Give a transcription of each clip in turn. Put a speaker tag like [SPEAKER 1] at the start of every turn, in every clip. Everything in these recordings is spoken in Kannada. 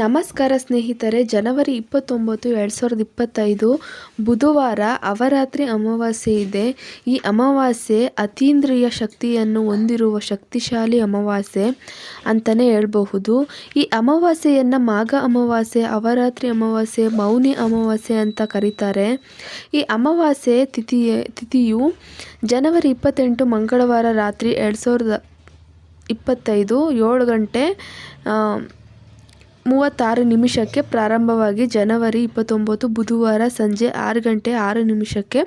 [SPEAKER 1] ನಮಸ್ಕಾರ ಸ್ನೇಹಿತರೆ, ಜನವರಿ ಇಪ್ಪತ್ತೊಂಬತ್ತು, ಎರಡು ಸಾವಿರದ ಇಪ್ಪತ್ತೈದು ಬುಧವಾರ ಅವರಾತ್ರಿ ಅಮಾವಾಸ್ಯೆ ಇದೆ. ಈ ಅಮಾವಾಸ್ಯೆ ಅತೀಂದ್ರಿಯ ಶಕ್ತಿಯನ್ನು ಹೊಂದಿರುವ ಶಕ್ತಿಶಾಲಿ ಅಮಾವಾಸ್ಯೆ ಅಂತಲೇ ಹೇಳಬಹುದು. ಈ ಅಮಾವಾಸ್ಯೆಯನ್ನು ಮಾಘ ಅಮಾವಾಸ್ಯೆ, ಅವರಾತ್ರಿ ಅಮಾವಾಸ್ಯೆ, ಮೌನಿ ಅಮಾವಾಸ್ಯೆ ಅಂತ ಕರೀತಾರೆ. ಈ ಅಮಾವಾಸ್ಯೆ ತಿಥಿಯ, ತಿಥಿಯು ಜನವರಿ ಇಪ್ಪತ್ತೆಂಟು ಮಂಗಳವಾರ ರಾತ್ರಿ ಎರಡು ಸಾವಿರದ ಇಪ್ಪತ್ತೈದು ಏಳು ಗಂಟೆ ಮೂವತ್ತಾರು ನಿಮಿಷಕ್ಕೆ ಪ್ರಾರಂಭವಾಗಿ ಜನವರಿ ಇಪ್ಪತ್ತೊಂಬತ್ತು ಬುಧವಾರ ಸಂಜೆ ಆರು ಗಂಟೆ ಆರು ನಿಮಿಷಕ್ಕೆ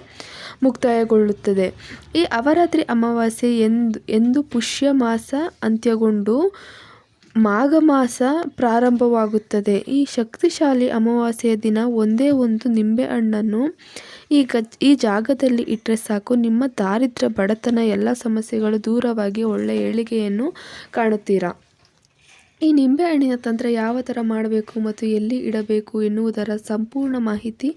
[SPEAKER 1] ಮುಕ್ತಾಯಗೊಳ್ಳುತ್ತದೆ. ಈ ಅವರಾತ್ರಿ ಅಮಾವಾಸ್ಯೆ ಎಂದು ಎಂದು ಪುಷ್ಯ ಮಾಸ ಅಂತ್ಯಗೊಂಡು ಮಾಘ ಮಾಸ ಪ್ರಾರಂಭವಾಗುತ್ತದೆ. ಈ ಶಕ್ತಿಶಾಲಿ ಅಮಾವಾಸ್ಯೆಯ ದಿನ ಒಂದೇ ಒಂದು ನಿಂಬೆಹಣ್ಣನ್ನು ಈ ಗಜ್, ಈ ಜಾಗದಲ್ಲಿ ಇಟ್ಟರೆ ಸಾಕು. ನಿಮ್ಮ ದಾರಿದ್ರ್ಯ ಬಡತನ ಎಲ್ಲ ಸಮಸ್ಯೆಗಳು ದೂರವಾಗಿ ಒಳ್ಳೆಯ ಏಳಿಗೆಯನ್ನು ಕಾಣುತ್ತೀರಾ? ಈ ನಿಂಬೆಹಣ್ಣಿನ ತಂತ್ರ ಯಾವ ಥರ ಮಾಡಬೇಕು ಮತ್ತು ಎಲ್ಲಿ ಇಡಬೇಕು ಎನ್ನುವುದರ ಸಂಪೂರ್ಣ ಮಾಹಿತಿ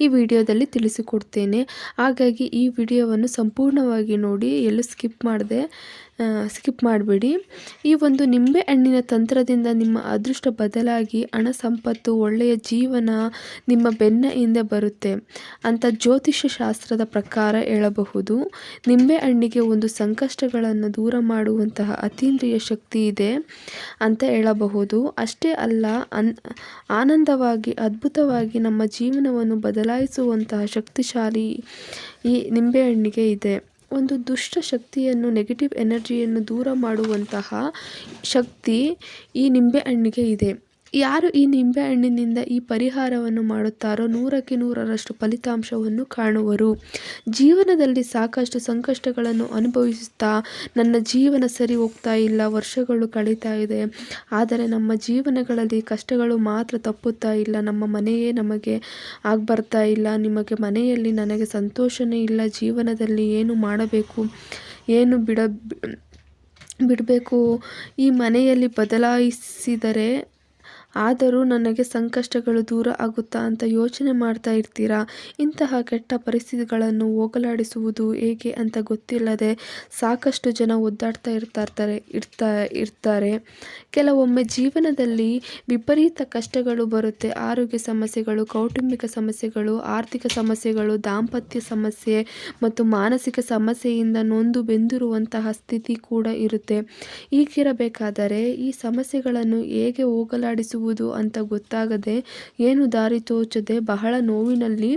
[SPEAKER 1] ಈ ವಿಡಿಯೋದಲ್ಲಿ ತಿಳಿಸಿಕೊಡ್ತೇನೆ. ಹಾಗಾಗಿ ಈ ವಿಡಿಯೋವನ್ನು ಸಂಪೂರ್ಣವಾಗಿ ನೋಡಿ ಎಲ್ಲೂ ಸ್ಕಿಪ್ ಮಾಡದೆ ಸ್ಕಿಪ್ ಮಾಡಬೇಡಿ. ಈ ಒಂದು ನಿಂಬೆ ಹಣ್ಣಿನ ತಂತ್ರದಿಂದ ನಿಮ್ಮ ಅದೃಷ್ಟ ಬದಲಾಗಿ ಹಣ ಸಂಪತ್ತು, ಒಳ್ಳೆಯ ಜೀವನ ನಿಮ್ಮ ಬೆನ್ನ ಹಿಂದೆ ಬರುತ್ತೆ ಅಂತ ಜ್ಯೋತಿಷ್ಯ ಶಾಸ್ತ್ರದ ಪ್ರಕಾರ ಹೇಳಬಹುದು. ನಿಂಬೆ ಹಣ್ಣಿಗೆ ಒಂದು ಸಂಕಷ್ಟಗಳನ್ನು ದೂರ ಮಾಡುವಂತಹ ಅತೀಂದ್ರಿಯ ಶಕ್ತಿ ಇದೆ ಅಂತ ಹೇಳಬಹುದು. ಅಷ್ಟೇ ಅಲ್ಲ, ಅನ್, ಆನಂದವಾಗಿ, ಅದ್ಭುತವಾಗಿ ನಮ್ಮ ಜೀವನವನ್ನು ಬದಲಾಯಿಸುವಂತಹ ಶಕ್ತಿಶಾಲಿ ಈ ನಿಂಬೆಹಣ್ಣಿಗೆ ಇದೆ. ಒಂದು ದುಷ್ಟ ಶಕ್ತಿಯನ್ನು ನೆಗೆಟಿವ್ ಎನರ್ಜಿಯನ್ನು ದೂರ ಮಾಡುವಂತಹ ಶಕ್ತಿ ಈ ನಿಂಬೆ ಹಣ್ಣಿಗೆ ಇದೆ. ಯಾರು ಈ ನಿಂಬೆಹಣ್ಣಿನಿಂದ ಈ ಪರಿಹಾರವನ್ನು ಮಾಡುತ್ತಾರೋ ನೂರಕ್ಕೆ ನೂರರಷ್ಟು ಫಲಿತಾಂಶವನ್ನು ಕಾಣುವರು. ಜೀವನದಲ್ಲಿ ಸಾಕಷ್ಟು ಸಂಕಷ್ಟಗಳನ್ನು ಅನುಭವಿಸುತ್ತಾ ನನ್ನ ಜೀವನ ಸರಿ ಹೋಗ್ತಾ ಇಲ್ಲ, ವರ್ಷಗಳು ಕಳೀತಾ ಇದೆ. ಆದರೆ ನಮ್ಮ ಜೀವನಗಳಲ್ಲಿ ಕಷ್ಟಗಳು ಮಾತ್ರ ತಪ್ಪುತ್ತಾ ಇಲ್ಲ. ನಮ್ಮ ಮನೆಯೇ ನಮಗೆ ಆಗ್ಬರ್ತಾ ಇಲ್ಲ. ನಿಮಗೆ ಮನೆಯಲ್ಲಿ ನನಗೆ ಸಂತೋಷನೇ ಇಲ್ಲ. ಜೀವನದಲ್ಲಿ ಏನು ಮಾಡಬೇಕು? ಏನು ಬಿಡ, ಬಿಡಬೇಕು? ಈ ಮನೆಯಲ್ಲಿ ಬದಲಾಯಿಸಿದರೆ ಆದರೂ ನನಗೆ ಸಂಕಷ್ಟಗಳು ದೂರ ಆಗುತ್ತಾ ಅಂತ ಯೋಚನೆ ಮಾಡ್ತಾ ಇರ್ತೀರಾ? ಇಂತಹ ಕೆಟ್ಟ ಪರಿಸ್ಥಿತಿಗಳನ್ನು ಹೋಗಲಾಡಿಸುವುದು ಹೇಗೆ ಅಂತ ಗೊತ್ತಿಲ್ಲದೆ ಸಾಕಷ್ಟು ಜನ ಒದ್ದಾಡ್ತಾ ಇರ್ತಾ ಇರ್ತಾರೆ ಇರ್ತಾ, ಇರ್ತಾರೆ. ಕೆಲವೊಮ್ಮೆ ಜೀವನದಲ್ಲಿ ವಿಪರೀತ ಕಷ್ಟಗಳು ಬರುತ್ತೆ. ಆರೋಗ್ಯ ಸಮಸ್ಯೆಗಳು, ಕೌಟುಂಬಿಕ ಸಮಸ್ಯೆಗಳು, ಆರ್ಥಿಕ ಸಮಸ್ಯೆಗಳು, ದಾಂಪತ್ಯ ಸಮಸ್ಯೆ ಮತ್ತು ಮಾನಸಿಕ ಸಮಸ್ಯೆಯಿಂದ ನೊಂದು ಬೆಂದಿರುವಂತಹ ಸ್ಥಿತಿ ಕೂಡ ಇರುತ್ತೆ. ಈಗಿರಬೇಕಾದರೆ ಈ ಸಮಸ್ಯೆಗಳನ್ನು ಹೇಗೆ ಹೋಗಲಾಡಿಸುವುದು ಅಂತ ಗೊತ್ತಾಗದೆ ಏನು ದಾರಿ ತೋಚದೆ ಬಹಳ ನೋವಿನಲ್ಲಿ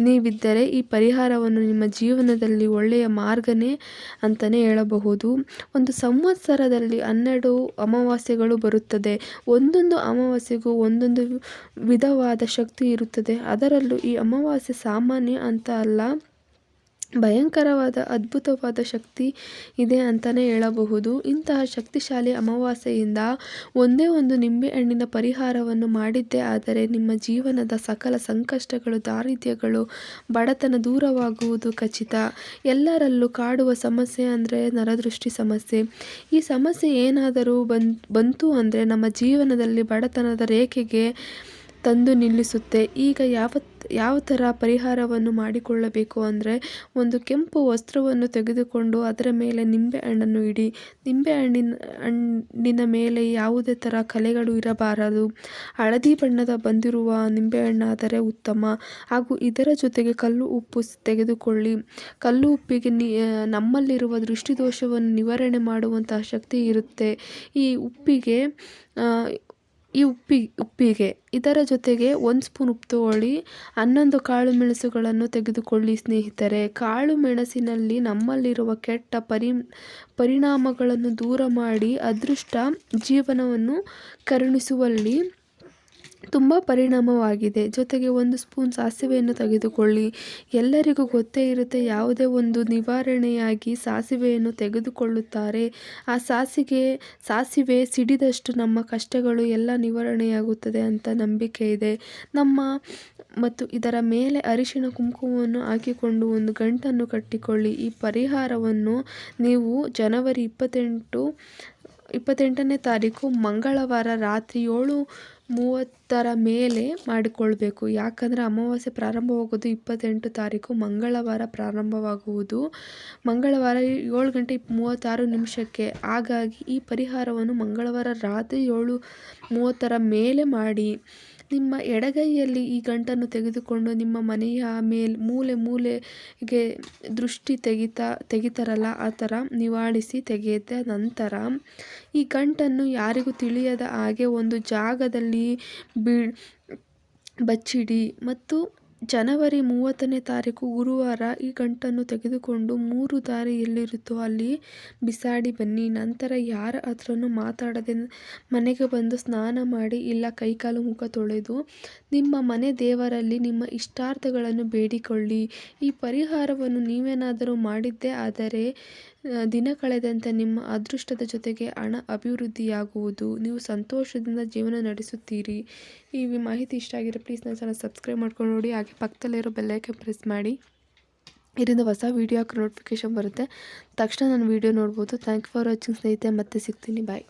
[SPEAKER 1] ನೀವಿದ್ದರೆ ಈ ಪರಿಹಾರವನ್ನು ನಿಮ್ಮ ಜೀವನದಲ್ಲಿ ಒಳ್ಳೆಯ ಮಾರ್ಗನೇ ಅಂತಲೇ ಹೇಳಬಹುದು. ಒಂದು ಸಂವತ್ಸರದಲ್ಲಿ ಹನ್ನೆರಡು ಅಮಾವಾಸ್ಯೆಗಳು ಬರುತ್ತದೆ. ಒಂದೊಂದು ಅಮಾವಾಸ್ಯೆಗೂ ಒಂದೊಂದು ವಿಧವಾದ ಶಕ್ತಿ ಇರುತ್ತದೆ. ಅದರಲ್ಲೂ ಈ ಅಮಾವಾಸ್ಯೆ ಸಾಮಾನ್ಯ ಅಂತ ಅಲ್ಲ. ಭಯಂಕರವಾದ ಅದ್ಭುತವಾದ ಶಕ್ತಿ ಇದೆ ಅಂತಲೇ ಹೇಳಬಹುದು. ಇಂತಹ ಶಕ್ತಿಶಾಲಿ ಅಮಾವಾಸ್ಯೆಯಿಂದ ಒಂದೇ ಒಂದು ನಿಂಬೆಹಣ್ಣಿನ ಪರಿಹಾರವನ್ನು ಮಾಡಿದ್ದೇ. ಆದರೆ ನಿಮ್ಮ ಜೀವನದ ಸಕಲ ಸಂಕಷ್ಟಗಳು, ದಾರಿದ್ರ್ಯಗಳು, ಬಡತನ ದೂರವಾಗುವುದು ಖಚಿತ. ಎಲ್ಲರಲ್ಲೂ ಕಾಡುವ ಸಮಸ್ಯೆ ಅಂದರೆ ನರದೃಷ್ಟಿ ಸಮಸ್ಯೆ. ಈ ಸಮಸ್ಯೆ ಏನಾದರೂ ಬಂತು ಅಂದರೆ ನಮ್ಮ ಜೀವನದಲ್ಲಿ ಬಡತನದ ರೇಖೆಗೆ ತಂದು ನಿಲ್ಲಿಸುತ್ತೆ. ಈಗ ಯಾವ ಯಾವ ಥರ ಪರಿಹಾರವನ್ನು ಮಾಡಿಕೊಳ್ಳಬೇಕು ಅಂದರೆ ಒಂದು ಕೆಂಪು ವಸ್ತ್ರವನ್ನು ತೆಗೆದುಕೊಂಡು ಅದರ ಮೇಲೆ ನಿಂಬೆ ಹಣ್ಣನ್ನು ಇಡಿ. ನಿಂಬೆ ಹಣ್ಣಿನ ಹಣ್ಣಿನ ಮೇಲೆ ಯಾವುದೇ ಥರ ಕಲೆಗಳು ಇರಬಾರದು. ಹಳದಿ ಬಣ್ಣದ ಬಂದಿರುವ ನಿಂಬೆಹಣ್ಣಾದರೆ ಉತ್ತಮ. ಹಾಗೂ ಇದರ ಜೊತೆಗೆ ಕಲ್ಲು ಉಪ್ಪು ತೆಗೆದುಕೊಳ್ಳಿ. ಕಲ್ಲು ಉಪ್ಪಿಗೆ ನಿ ನಮ್ಮಲ್ಲಿರುವ ದೃಷ್ಟಿದೋಷವನ್ನು ನಿವಾರಣೆ ಮಾಡುವಂತಹ ಶಕ್ತಿ ಇರುತ್ತೆ. ಈ ಉಪ್ಪಿಗೆ ಈ ಉಪ್ಪಿ, ಉಪ್ಪಿಗೆ. ಇದರ ಜೊತೆಗೆ ಒಂದು ಸ್ಪೂನ್ ಉಪ್ಪು ತಗೊಳ್ಳಿ. ಹನ್ನೊಂದು ಕಾಳು ಮೆಣಸುಗಳನ್ನು ತೆಗೆದುಕೊಳ್ಳಿ, ಸ್ನೇಹಿತರೆ. ಕಾಳು ಮೆಣಸಿನಲ್ಲಿ ನಮ್ಮಲ್ಲಿರುವ ಕೆಟ್ಟ ಪರಿ, ಪರಿಣಾಮಗಳನ್ನು ದೂರ ಮಾಡಿ, ಅದೃಷ್ಟ ಜೀವನವನ್ನು ಕರುಣಿಸುವಲ್ಲಿ ತುಂಬ ಪರಿಣಾಮವಾಗಿದೆ. ಜೊತೆಗೆ ಒಂದು ಸ್ಪೂನ್ ಸಾಸಿವೆಯನ್ನು ತೆಗೆದುಕೊಳ್ಳಿ. ಎಲ್ಲರಿಗೂ ಗೊತ್ತೇ ಇರುತ್ತೆ, ಯಾವುದೇ ಒಂದು ನಿವಾರಣೆಯಾಗಿ ಸಾಸಿವೆಯನ್ನು ತೆಗೆದುಕೊಳ್ಳುತ್ತಾರೆ. ಆ ಸಾಸಿಗೆ, ಸಾಸಿವೆ ಸಿಡಿದಷ್ಟು ನಮ್ಮ ಕಷ್ಟಗಳು ಎಲ್ಲ ನಿವಾರಣೆಯಾಗುತ್ತದೆ ಅಂತ ನಂಬಿಕೆ ಇದೆ. ನಮ್ಮ ಮತ್ತು ಇದರ ಮೇಲೆ ಅರಿಶಿಣ ಕುಂಕುಮವನ್ನು ಹಾಕಿಕೊಂಡು ಒಂದು ಗಂಟನ್ನು ಕಟ್ಟಿಕೊಳ್ಳಿ. ಈ ಪರಿಹಾರವನ್ನು ನೀವು ಜನವರಿ ಇಪ್ಪತ್ತೆಂಟು, ಇಪ್ಪತ್ತೆಂಟನೇ ತಾರೀಕು ಮಂಗಳವಾರ ರಾತ್ರಿ ಏಳು ಮೂವತ್ತರ ಮೇಲೆ ಮಾಡಿಕೊಳ್ಬೇಕು. ಯಾಕಂದರೆ ಅಮಾವಾಸ್ಯೆ ಪ್ರಾರಂಭವಾಗೋದು ಇಪ್ಪತ್ತೆಂಟು ತಾರೀಕು, ಮಂಗಳವಾರ ಪ್ರಾರಂಭವಾಗುವುದು. ಮಂಗಳವಾರ ಏಳು ಗಂಟೆ ಮೂವತ್ತಾರು ನಿಮಿಷಕ್ಕೆ. ಹಾಗಾಗಿ ಈ ಪರಿಹಾರವನ್ನು ಮಂಗಳವಾರ ರಾತ್ರಿ ಏಳು ಮೂವತ್ತರ ಮೇಲೆ ಮಾಡಿ. ನಿಮ್ಮ ಎಡಗೈಯಲ್ಲಿ ಈ ಗಂಟನ್ನು ತೆಗೆದುಕೊಂಡು ನಿಮ್ಮ ಮನೆಯ ಮೇಲೆ, ಮೂಲೆ ಮೂಲೆಗೆ ದೃಷ್ಟಿ ತೆಗಿತಾ, ತೆಗಿತಾರಲ್ಲ, ಆ ಥರ ನಿವಾಳಿಸಿ ತೆಗೆದ ನಂತರ ಈ ಗಂಟನ್ನು ಯಾರಿಗೂ ತಿಳಿಯದ ಹಾಗೆ ಒಂದು ಜಾಗದಲ್ಲಿ ಬಿ, ಬಚ್ಚಿಡಿ ಮತ್ತು ಜನವರಿ ಮೂವತ್ತನೇ ತಾರೀಕು ಗುರುವಾರ ಈ ಗಂಟನ್ನು ತೆಗೆದುಕೊಂಡು ಮೂರು ದಾರಿ ಎಲ್ಲಿರುತ್ತೋ ಅಲ್ಲಿ ಬಿಸಾಡಿ ಬನ್ನಿ. ನಂತರ ಯಾರ ಹತ್ರನೂ ಮಾತಾಡದೆ ಮನೆಗೆ ಬಂದು ಸ್ನಾನ ಮಾಡಿ ಇಲ್ಲ ಕೈಕಾಲು ಮುಖ ತೊಳೆದು ನಿಮ್ಮ ಮನೆ ದೇವರಲ್ಲಿ ನಿಮ್ಮ ಇಷ್ಟಾರ್ಥಗಳನ್ನು ಬೇಡಿಕೊಳ್ಳಿ. ಈ ಪರಿಹಾರವನ್ನು ನೀವೇನಾದರೂ ಮಾಡಿದ್ದೇ ಆದರೆ ದಿನ ಕಳೆದಂತೆ ನಿಮ್ಮ ಅದೃಷ್ಟದ ಜೊತೆಗೆ ಹಣ ಅಭಿವೃದ್ಧಿಯಾಗುವುದು. ನೀವು ಸಂತೋಷದಿಂದ ಜೀವನ ನಡೆಸುತ್ತೀರಿ. ಈ ಮಾಹಿತಿ ಇಷ್ಟ ಆಗಿರೋ ಪ್ಲೀಸ್ ನನ್ನ ಚಾನಲ್ ಸಬ್ಸ್ಕ್ರೈಬ್ ಮಾಡ್ಕೊಂಡು ನೋಡಿ. ಹಾಗೆ ಪಕ್ಕದಲ್ಲಿರೋ ಬೆಲ್ಲೈಕನ್ ಪ್ರೆಸ್ ಮಾಡಿ. ಇದರಿಂದ ಹೊಸ ವೀಡಿಯೋ ನೋಟಿಫಿಕೇಶನ್ ಬರುತ್ತೆ. ತಕ್ಷಣ ನಾನು ವೀಡಿಯೋ ನೋಡ್ಬೋದು. ಥ್ಯಾಂಕ್ ಫಾರ್ ವಾಚಿಂಗ್ ಸ್ನೇಹಿತೆ ಮತ್ತೆ ಸಿಗ್ತೀನಿ. ಬಾಯ್